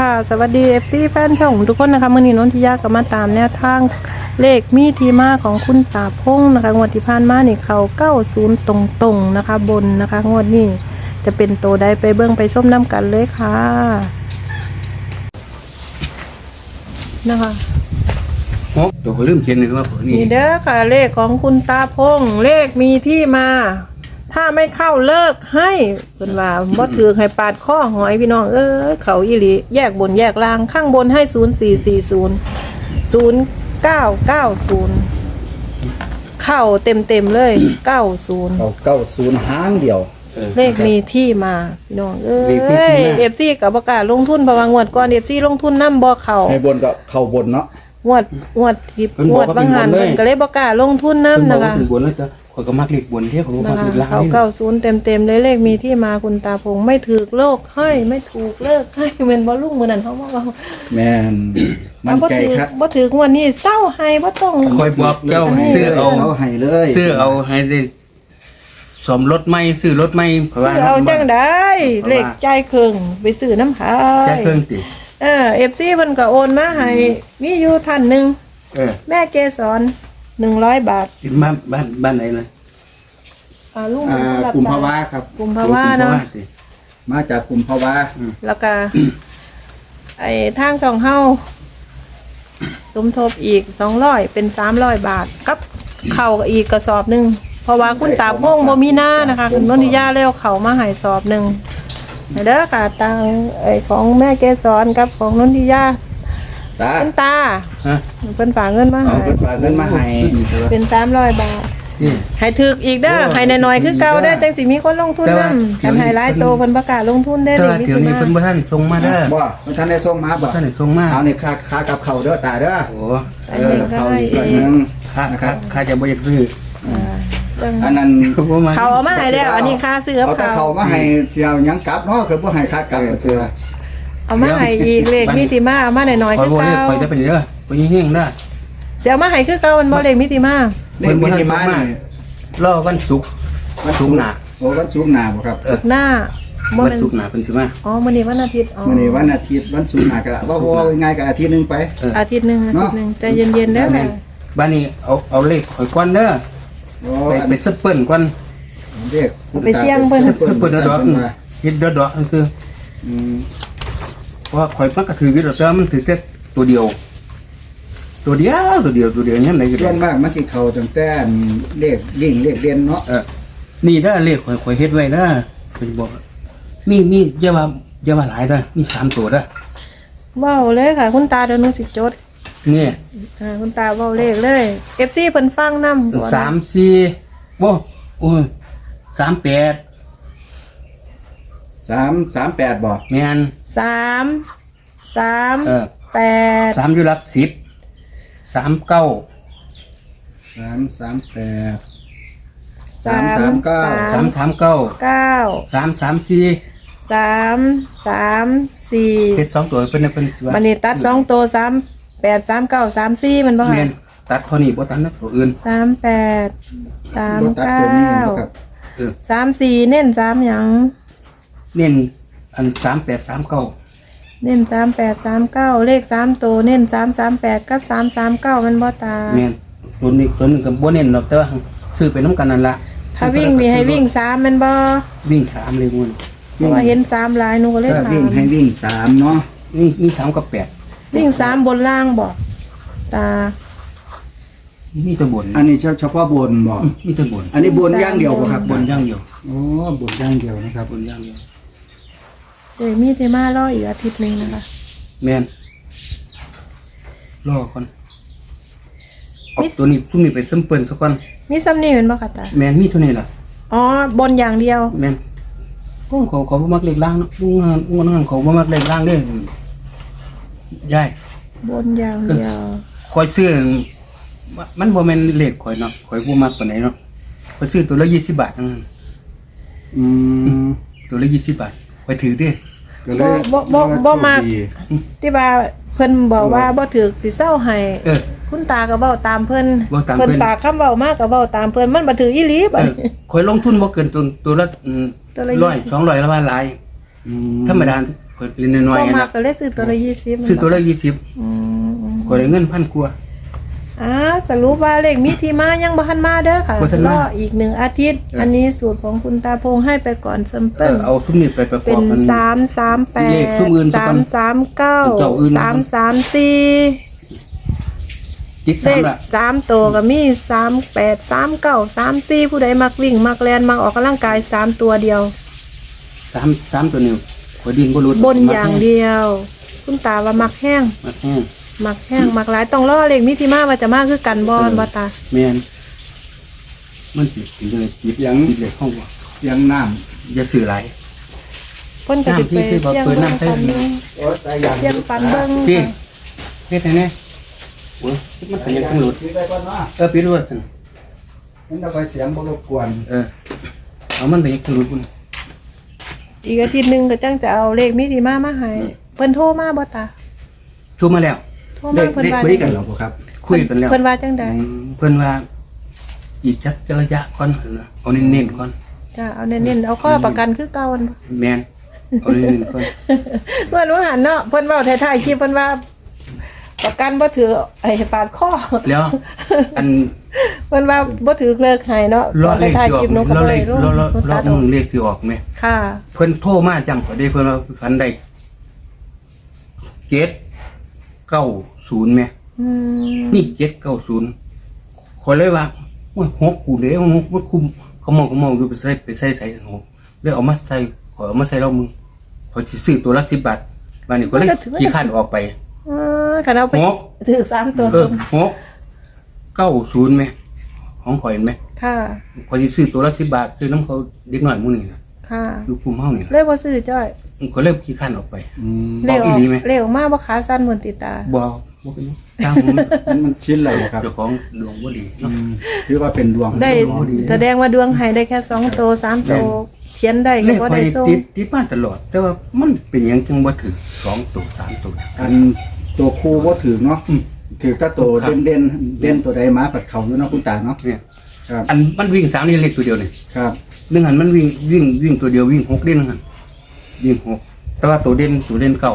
ค่ะสวัสดี FC แฟนช่องทุกคนนะคะมื่อนี้นนทิยาก็มาตามแนวทางเลขมีทีมาของคุณตาพงนะคะงวดที่ผ่านมานี่เขา90ตรงๆนะคะ บนนะคะ งวดนี้จะเป็นโตได้ไปเบิ้งไปส้มน้ำกันเลยค่ะนะคะหกตัวเขาลืมเขียนเลยว่านี่นี่เด้อค่ะเลขของคุณตาพงเลขมีที่มา ถ้าไม่เข้าเลิกให้เป็นว่าบ่ถือให้ปาดข้อหอยพี่น้องเออเขาอีหลีแยกบนแยกล่างข้างบนให้ศูนย์สี่สี่ศูนย์ศูนย์เก้าเก้าศูนย์เข้าเต็มเต็มๆเลยเก้าศูนย์เอาเก้าศูนย์ห้างเดียวออเลขมีที่มาพี่น้องเอ้เลขมีที่ยมา เอฟซีกับประกล้าศลงทุนเพราะว่างวดก่อนเอฟซีลงทุนน้ำบ่เข่าให้บนก็เข้าบนเนาะ งวดงวดที่เพิ่นงบอกวดว่าบางหันเป็นบนเลย เพิ่นก็เลยประกล้าศลงทุนเพิ่นน้ำบอนะกว่าคะถึงบนแล้วจะข่อยก็มักเลขบนเที่ยวเขาบอกนะมักคะเลขล่างเขานี่เก้าศูนย์เต็มเต็มๆเลยเลขมีที่มาคุณตาพงไม่ถือโลกให้ไม่ถูกเลิกให้เหมือนบอลลูกมือนั่นเขาบอกว่าแม่นมันใจถือครับบ่ถืองวดนี้เศร้าให้บ่ต้อง คอยบอกเจ้าซื้อเอาเขาให้เลยซื้อเอาให้ได้สมรถไม่ซื้อรถไม่ เพราะว่า ซื้อเอาจังได้ เลขใจายเครื่องไปซื้อน้ำขาย แจ้เครื่องติ เออเอฟซีเพิ่นก็โอนมาให้มีอยู่ท่านหนึ่งเออแม่เกสรหนึ่งร้อยบาทบ้านบ้านบ้านไหนนะอ่าลุงอ่ารับกลุ่มสาภายวะครับกลุ่มภาวะเนาะติมาจากกลุ่มภาวะแล้วก็ไอ้ทางสองเฮาสมทบอีกสองร้อยเป็นสามร้อยบาทกับเข่าวอีกกระสอบหนึ่งเพราะว่าคุณตาพงบ่มีหน้านะคะคุณนนทิยาแล้วเขามาใหายสอบหนึ่ง เด้อค่ะตังไอ้ของแม่เกสรกับของนนทิยาตาคุณตาฮะ เพิ่นฝากเงินมาเอาให้เป็นฝากเงินมาให้เป็นสามร้อยบาทนี่ ให้ถึกอีกเด้อโอ้ให้น้อยๆคือเก่าดีเด้อเด้อจังสิมีคนลงทุนแต่ว่านํเดี๋กัยวนนี้ ให้หลายโตเพิ่นประกาศลงทุนได้แต่นี่ว่ามิเดี๋ยวถุนี้นาเพิ่นบ่ทันส่งมาเด้อบ่มันท่านได้ส่งมาบ่บ่ทันได้ส่งมาเอานี่ค่าค่ากับเขาวเด้อตาเด้อโอ้อันเอนี้อก็เขาให้อีกเอก้อนหงนึงค่าค่าค่าจะบ่อยากซื้ออ่า จังอันนั้นบ่มาเขาเอามาให้แล้ว อันนี้ค่าซื้อกับเอาแต่เขาเขามาให้เสียวหยังกลับเนาะคือบ่ให้ค่ากลับเชื่อเอามาให้อีกเลขมิติมาเอามาน้อยๆคอยคือบ่เรียกเก่าคอยจะเป็นเด้อคอยเฮงๆเด้อเสียมาให้คือเก่ามันบ่เลขมิติมาเลขมิติมานี่รอวันศุกร์วันศุกร์หน้าโอ้วันศุกร์หน้าบ่ครับเออหน้าบ่วันแม่นศุกร์หน้าเพิ่นสิมาอ๋อมื้อนี้วันอาทิตย์อ๋อมื้อนี้วันอาทิตย์วันศุกร์หน้าก็ว่าว่าง่ายก็อาทิตย์หนึงไปอาทิตย์หนึงอาทิตย์หนึงใจเย็นๆเด้อแม่นบ้านนี้เอาเอาเลขข่อยก่อนเด้อ โอ้ไปอันไปซับเปิ้นก่อนเรียกไปเสี่ยงเพิ่นซับเปิ้นเดอๆอือเฮ็ดเดอๆนั่นคืออืมเพราะว่าข่อยมันก็ถืออยู่ดอกแต่ว่ามันถือแต่ตัวเดียว ตัวเดียวตัวเดียวตัวเดียวยามใดก็ส่วได้นมากมันสิเข้าตั้งแต่เลขยิ่งเลขเด่นเนาะเออนี่เด้อเลขข่อยข่อยเฮ็ดไว้เด้อเพิ่นบอกมีมีอย่าว่าอย่าว่าหลายเด้อมีสามตัวเด้อเว้าเลยค่ะ คุณตาเดี๋ยวหนูสิจด นี่อ่าคุณตาเว้าเลขเลย FC เพิ่นฟังนำสามสี่บ่โอ้ยสามแปดสามสามแปดบ่แม่นสามสามเออแปดสามอยู่หลักสิบสามเก้าสามสามแปดสามสามเก้าสามสามเก้าเก้าสามสามสี่สามสามสี่เฮ็ดสองตัวเพิ่นน่ะเพิ่นสิว่ามันนี่ตัดสองตัวสาม แปดสามเก้าสามสี่มันบ่แม่ค่ะนตัดเท่านี้บ่ตัดนะตัวอื่นสามแปดสามบ่ตัดเก้ตัวนี้เห็นาบ่ครับเออสามสี่เน้นสามหยังเน้นอันสามแปดสามเก้าเน้นสามแปดสามเก้าเลขสามตัวเน้นสามสามแปดกับสามสามเก้ามันบ่ตาแม่นตัวนี้ตัวนึงก็บ่เน้นดอกแต่ว่าซื้อไปน้ำกันนั่นล่ะถ้าวิ่งมีให้วิ่งสามมันบ่วิ่งสามเลยมันเพราะว่าเห็นสามลายหนูก็เลยถ้าถาวิ่งมให้วิ่งสามเนาะ วิ่งวิ่งสามกับแปด วิ่งสามบนล่างบ่ตา มีแต่บนอันนี้เฉพาะบนบ่มีแต่บนอันนี้บนอย่างเดียวบ่ครับบนอย่างเดียวโอ้บนอย่างเดียวนะครับ บนอย่างเดียวเดี๋ยวมีเทมารออีกอาทิตย์หนึงนะคะ แม่นรอก่อนเอาตัวนี้ซุ่มนี้ไปซึมเปิ้นซะก่อนมีซ้ำนี่เป็นบ่ค่ะตา แม่นมีเท่านี้ล่ะ อ๋อบนอย่างเดียว แม่นพวกเขาเขาบ่มักเล็กล่างเนาะลุงงานลุงงานเขาบ่มักเล็กล่างเด้ ยายบนอย่างเดียวคอยซื้อมันมันบ่แม่นเลขข่อยเนาะข่อยบ่มักปานใดเนาะข่อยซื้อตัวละ20บาททั้งนั้นอืมตัวละ20บาทข่อยถือเด้ก็เลยบ่บ่บ่มากโชคดีที่ว่าเพิ่นบอกว่าบ่ถือสิเศร้าให้เออ คุณตาก็เว้าตามเพิ่นเว้าตามเพิ่นเพิ่นปากคำเว้ามากก็เว้าตามเพิ่นมันบ่ถืออีหลีเอบัดอนี้ ข่อยลงทุนบ่เกินตัวตัวละอืมตัวละร้อย20สองร้อยละว่าหลาย อืธรรมดาข่อย พิ่นเล่นน้อยบ่ๆมันะกก็เลยซื้อตัวละยี่สิบซื้อตัวละยี่สิบอืมก็ได้เงินพันกว่า อ่าสรุปว่าเลขมีที่มายังบ่ทันมาเด้อค่ะบ่ทันรมาออีกหนึ่งอาทิตย์ เอออั อันนี้สูตรของคุณตาพงให้ไปก่อนซัมเอเปิลอเอาซุ้มนี้ไปประกเป็อบนกัน สามสามแปเลดขซุมอื่นสักสาวัมนสามเก้าเจ้าอื่นนะสามสามสี่จิกเลสามขละสามตัวก็มีสามแปดสามเก้าสามสี่ผู้ใดมักวิ่ง มักแลนมักออกกำลังกายสามตัวเดียว สามสามตัวนิ้ว ขอยดินบ่รู้บนอย่างเดียว คุณตาว่ามักแห้งมาแห้งมักแห้งมักหลายต้องรอเลขมิติมาว่าจะมากคือกันบอลเออบอตาแม่นมันสิเป็นเลยจิตยังจิตเลยห้องว่าเสียงน้อย่าซื้อหลายเพิ่นก็สิไปน้ำที่ที่บอกเสี่ยงเปิดเบิ่งน้ำใส่ปันเบิ่งำโอ้ตายอย่างเสี่ยงปันเบิ่งพี่เฮ็ดให้แน่โอ้ยมันเป็นยังทั้งหลุดปิดได้ก่อนเนาะเออปิดรวดซั่นมันจะไปเสียงบ่รบกวนเออเอามันเป็นยังทั้งหลุดพุ่น อีกอาทิตย์หนึงก็จังจะเอาเลขมิติมามาให้เพิ่นโทรมาบอตาชูมาแล้วโทรได้มาเพิ่นได้ว่า คุยกันหรอครับ คุยกันแล้วเพิ่นว่าจังใดเพิ่นว่า อีกจักระยะก่อนนะเอาเน้นๆก่อน จ้าเอาเน้นๆเอาข้อประกันคือเก่าอันบ่ แม่นเอาเน้นๆก่อน เพื่อนว่าหันเนาะเพื่อนเว่าท้ายๆคลิปเพื่อนว่า ประกันบ่ถือไอ้ปาดข้อแล้วอันเพื่อนว่าบ่ถือเลิกให้เนาะรอเลขท้ายสิออกๆคลิปหนูก็รอบ่เลได้ขรู้รอรอรอตัดอมึอกงเลขสิออกไหมค่ะ เพิ่นโทรมาจำก็ได้เพิ่นว่าฝันได้เจ็ดเก้าศูนย์ไหมอืมนี่เจ็ดเก้าศูนย์ขอยเลยว่าโอ้ยหกกูเด้หกมันคุมเขามองเขามองอยู่ไปใส่ไปใส่ใส่หกเลยเอามาใส่ขอยเอามาใส่เรามึงขอยสิซื้อตัวละสิบบาทวันนี้ก็เลยขี้ข้านออกไป เออคันเอาไปหก ถือสามตัวเออหกเก้าศูนย์ไหมของข่อยเห็นไหมค่ะขอยสิซื้อตัวละสิบบาทซื้อน้ำเขาเด็กหน่อยหมื้อนี่นะค่ะอยู่กลุ่มเฮานี่เลนะขบ่ซื้อจ้อยขอยเริ่มขี้ข้านออกไป อืมเลขออีอกหลีไหมเลขออกมาบ่ขาสั้นบนติดตาบ่เอาบ่เป็นหยังจ้างผมมันมันชินเลยครับ เจ้าของดวงบ่ดีเนาะ อืมถือว่าเป็นดวง ได้ดวงบ่ดี แสดงว่าดวงให้ได้แค่สองตัวสามตัวเขียนได้เลก็ขบ่ข่อยได้นี่ส่งติดติดมาตลอด แต่ว่ามันเป็นหยังจึงบ่ถึงสองตัวสามตัว อัน ตัวครูบ่ถือเนาะอืม ถือถ้าตัวครับเด่นเด่นเด่นตัวใดมาปัดเขาอยู่เนาะคุณตาเนาะเนี่ยครับอันมันวิ่งสามนี่เลขตัวเดียวนี่ครับ หนึ่งหันมันวิ่งวิ่งวิ่งตัวเดียววิ่งหกเด่นหนึ่งหันวิ่งหกแต่ว่าตัวเด่นตัวเด่นเก่า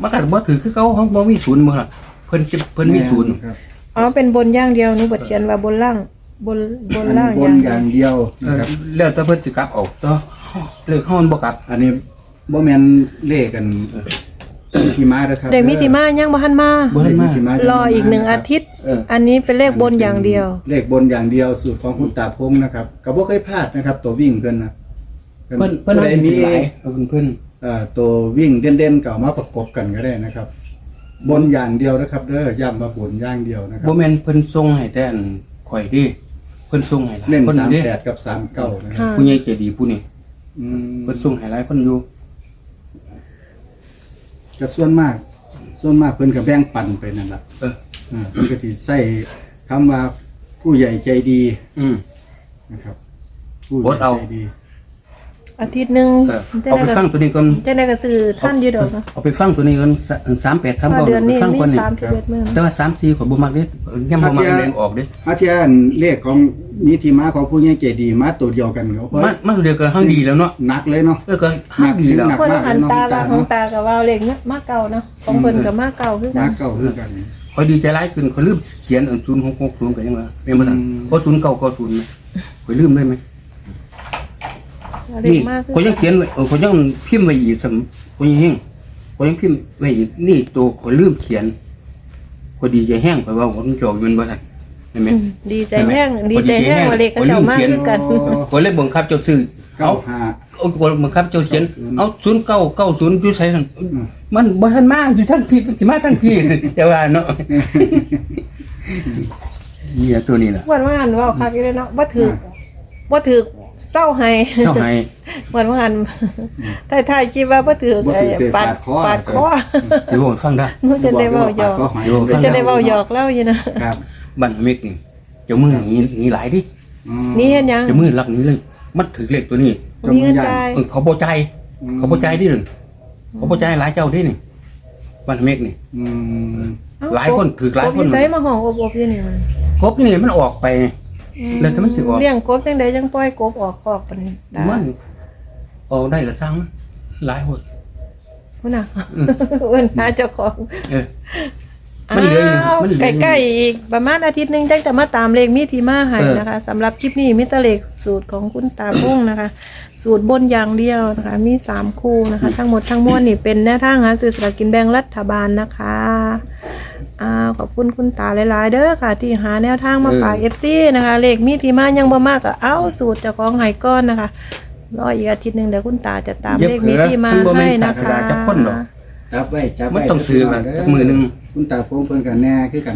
มันก็บ่ถือคือเก่าเฮาบ่มีศูนย์บ่ล่ะเพิ่นจะเพิ่นมีศูนย์ครับอ๋อเป็นบนอย่างเดียวหนูบทเขียนว่าบนล่างบนบนอันล่างบอนย่างอเดียวย่างเดียวนะครับ แล้วแต่เพิ่นสิกลับออกต่อเลขเฮามันบ่กลับ อันนี้บ่แม่นเลขกัน ที่มาเด้อครับเด็กมิติมายังบ่ทันมา บ่ทันมาเลขที่รออีกหนึ่งอาทิตย์ เออ อันนี้เป็นเลขบนอย่างเดียว เลขบนอย่างเดียวสูตรของคุณตาพงษ์นะครับก็บ่เคยพลาดนะครับ ตัววิ่งเพิ่นนะเพิ่นเพิ่นผู้ใดเอามีมีหลายเอาเพิ่นเพิ่นเอ่อตัววิ่งเด่นๆก็เอามาประกบกันก็ได้นะครับ บนอย่างเดียวนะครับเด้อย้ำว่าบนอย่างเดียวนะครับ่บแม่นเพิ่นส่งให้แต่อันข่อยดิเพิ่นส่งให้หลายเล่นคนสามเด้แปดกับสามเก้านะครับค่ะ ผู้ใหญ่ใจดีผู้นี้อืมเพิ่นส่งให้หลายคนอยู่ ก็ส่วนมาก ส่วนมากเพิ่นก็แบ่งปันไปนั่นแหละเอออ่าเพิ่นก็สิใส่คำว่าผู้ใหญ่ใจดีอืม นะครับผู้ใหโพญ่สต์เอาใจดี อาทิตย์หนึ่งเออจะเอาได้ไปก็ฟังตัวนี้ก่อนจะได้ก็ซื้อท่านอยู่ดอกเนาะเอาไปฟังตัวนี้ก่อนสามแปดสามว่าเก้าเดือนนี้ฟังมีก่อนนี่สามสิบเอ็ดมื้อ แต่ว่าสามสี่ข่อยบ่มักเด้ยังบ่มักแรงออกเด้อาเทียนเลขของมีที่มาของผู้ใหญ่ใจดีมาตัวเดียวกันเขาเพราะมามาตัวเดียวก็ห้างดีแล้วเนาะหนักเลยเนาะ เออก็ห้างดีแล้วหนักคนละหันตาหนัว่ากของตากับว่าเลขเนี้ยมาเก่าเนาะของเพิ่นกับมาเก่าคือกัมานเก่าคือกันข่อยดีใจร้ายขึ้นข่อยลืมเขียนอัน0660ก็ยังว่าแม่นบ่ทันอืม เพราะ0990ไหมข่อยลืมได้ไหม เลขนี่มากคือข่อยยังเขียนไว้เออข่อยยังพิมพ์ไว้อีกสำข่อยยังเฮงข่อยยังพิมพ์ไว้อีกนี่ตัวข่อยลืมเขียนข่อยดีใจแห้งข่อยว่าผมจอกอยู่บ่ทันเห็นไหม อืมดีใจแห้งดีใจแห้งว่าเลขเขาเจ้ามากคือกันข่อยเลยบังคับเจ้าซื้อเก้าเอาห้า เอาคนบังคับเจ้าเขียนเอาศูนย์เก้าเก้าศูนย์อยู่ใส่สั่นมันบ่ทันมาอยู่ทั้งผิดมันสิมาทั้งพี่แต่ว่าเนาะเนี่ยตัวนี้ล่ะ วันว่าหันเว่าคักอยู่เลยเนาะบ่ถือบ่ถือ เศร้าให้เจ้าให้วันว่าหันท้ายๆคิดว่าบ่ถือบ่ถือเสียปาดปาดคอ ปาดคอสิบอกให้ฟังได้ หนูจะได้เว้าหยอกก็หอยเดี๋ยวจะได้เว้าหยอกเล่าอยู่นะครับบ้านเมกนี่เจ้ามือหนีหนีหลายดิอืม นี่เห็นยังเจ้ามือรักหนี้เลย มันถือเลขตัวนี้มีเงินจ่าย เออเขาบ่ใจายเขาบ่ใจายดิหนึ่งเขาบ่ใจายหลายเจ้าดินี่บ้านเมกนี่ อืม เอ้หลายคนถือหลายคนกบใส่มาห้องอบๆอยู่นี่มันกบนี่มันออกไป แล้วแต่มันสิออกเลี้ยงกบจังไดจังปล่อยกบออกคอกปานนี้ตามันออกได้ก็สร้างมันหลายคนพุ่นน่ะเอิ้นหาเจ้าของเออมันเหลืออยู่อ้าวมันเหลืออยู่ใกล้ๆอีกประมาณอาทิตย์หนึงจังจะมาตามเลขมีที่มาให้เออนะคะสำหรับคลิปนี้มิตรเลขสูตรของคุณตาพงนะคะ สูตรบนอย่างเดียวนะคะ มีสามคู่นะคะ ทั้งหมดทั้งมวลนี่เป็นแนวทางหาซื้อสลากกินแบ่งรัฐบาลนะคะ อ้าวขอบคุณคุณตาหลายๆ เด้อค่ะ ที่หาแนวทางมาฝากเอฟซีนะคะ เลขมีที่มายังบ่มากก็เอาสูตรเจ้าของไห้ก้อนนะคะรออีกอาทิตย์หนึ่งเดี๋ยวคุณตาจะตามอย่าเลขมีที่มาเผลอมันบ่แม่ให้นนะศาสคะดาจักคนหรอกจับไว้จับมันไว้ต้องถือกันเด้จักมือหนึ่ง คุณตาพงเพิ่นกันแน่คือกัน